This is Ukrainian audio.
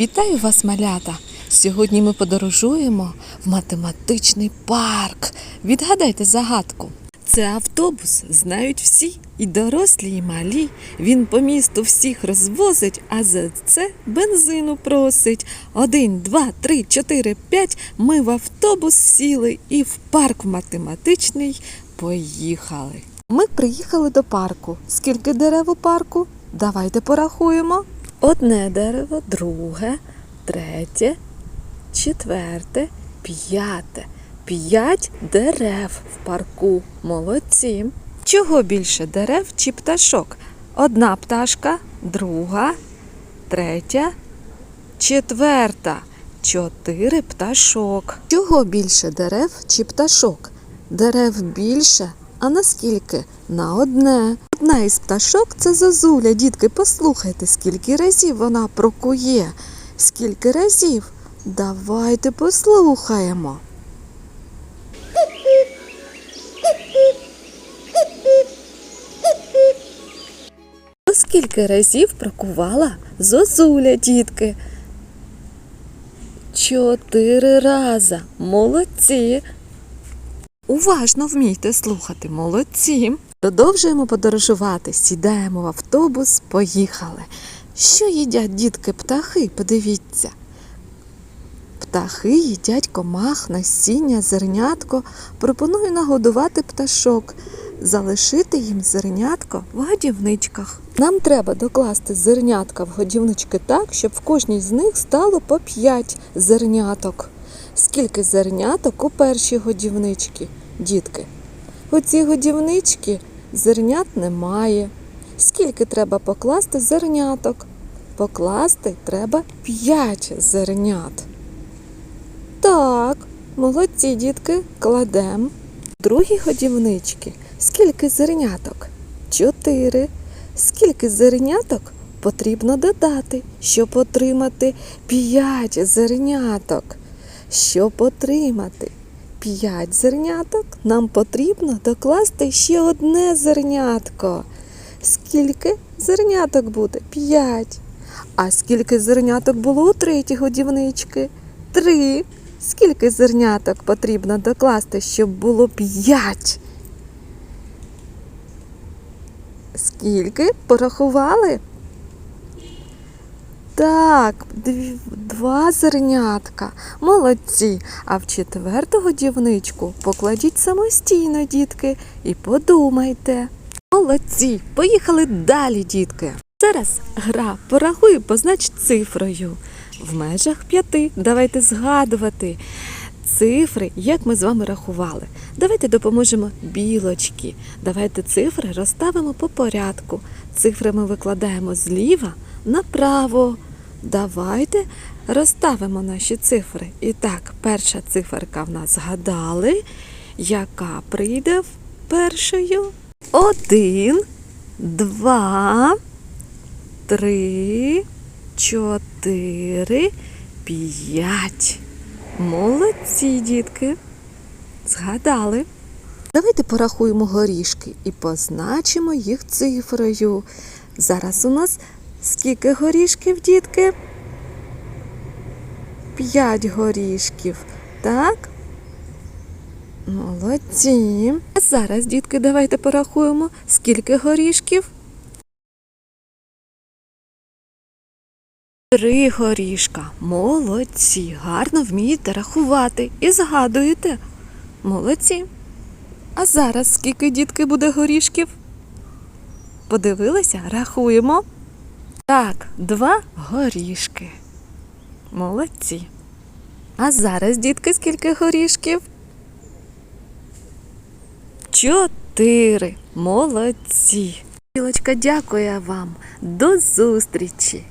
Вітаю вас, малята! Сьогодні ми подорожуємо в математичний парк. Відгадайте загадку. Це автобус, знають всі, і дорослі, і малі. Він по місту всіх розвозить, а за це бензину просить. Один, два, три, чотири, п'ять. Ми в автобус сіли і в парк математичний поїхали. Ми приїхали до парку. Скільки дерев у парку? Давайте порахуємо. Одне дерево, друге, третє, четверте, п'яте. П'ять дерев в парку. Молодці. Чого більше дерев чи пташок? Одна пташка, друга, третя, четверта. Чотири пташок. Чого більше дерев чи пташок? Дерев більше, а наскільки? На одне. Одна із пташок це зозуля. Дітки, послухайте, скільки разів вона прокує. Скільки разів? Давайте послухаємо. Скільки разів прокувала зозуля, дітки? Чотири рази. Молодці. Уважно вмійте слухати, молодці. Продовжуємо подорожувати, сідаємо в автобус, поїхали. Що їдять дітки птахи? Подивіться. Птахи їдять комах, насіння, зернятко. Пропоную нагодувати пташок, залишити їм зернятко в годівничках. Нам треба докласти зернятка в годівнички так, щоб в кожній з них стало по 5 зерняток. Скільки зерняток у першій годівничці, дітки? У цій годівничці зернят немає. Скільки треба покласти зерняток? Покласти треба 5 зернят. Так, молодці дітки, кладем. В другій годівнички скільки зерняток? Чотири. Скільки зерняток потрібно додати, щоб отримати п'ять зерняток? Щоб отримати п'ять зерняток, нам потрібно докласти ще одне зернятко. Скільки зерняток буде? П'ять. А скільки зерняток було у третій годівнички? Три. Скільки зерняток потрібно докласти, щоб було п'ять? Скільки? Порахували? Так, два зернятка. Молодці. А в четверту годівничку покладіть самостійно, дітки, і подумайте. Молодці. Поїхали далі, дітки. Зараз гра порахуй, познач цифрою. В межах п'яти. Давайте згадувати цифри, як ми з вами рахували. Давайте допоможемо білочки. Давайте цифри розставимо по порядку. Цифри ми викладаємо зліва направо. Давайте розставимо наші цифри. І так, перша циферка в нас згадали, яка прийде першою. Один, два, три, чотири, п'ять. Молодці, дітки. Згадали. Давайте порахуємо горішки і позначимо їх цифрою. Зараз у нас скільки горішків, дітки? П'ять горішків. Так? Молодці. А зараз, дітки, давайте порахуємо, скільки горішків? Три горішка. Молодці. Гарно вмієте рахувати і згадуєте. Молодці. А зараз скільки дітки буде горішків? Подивилися? Рахуємо. Так, два горішки. Молодці. А зараз, дітки, скільки горішків? Чотири. Молодці. Білочка, дякую вам. До зустрічі!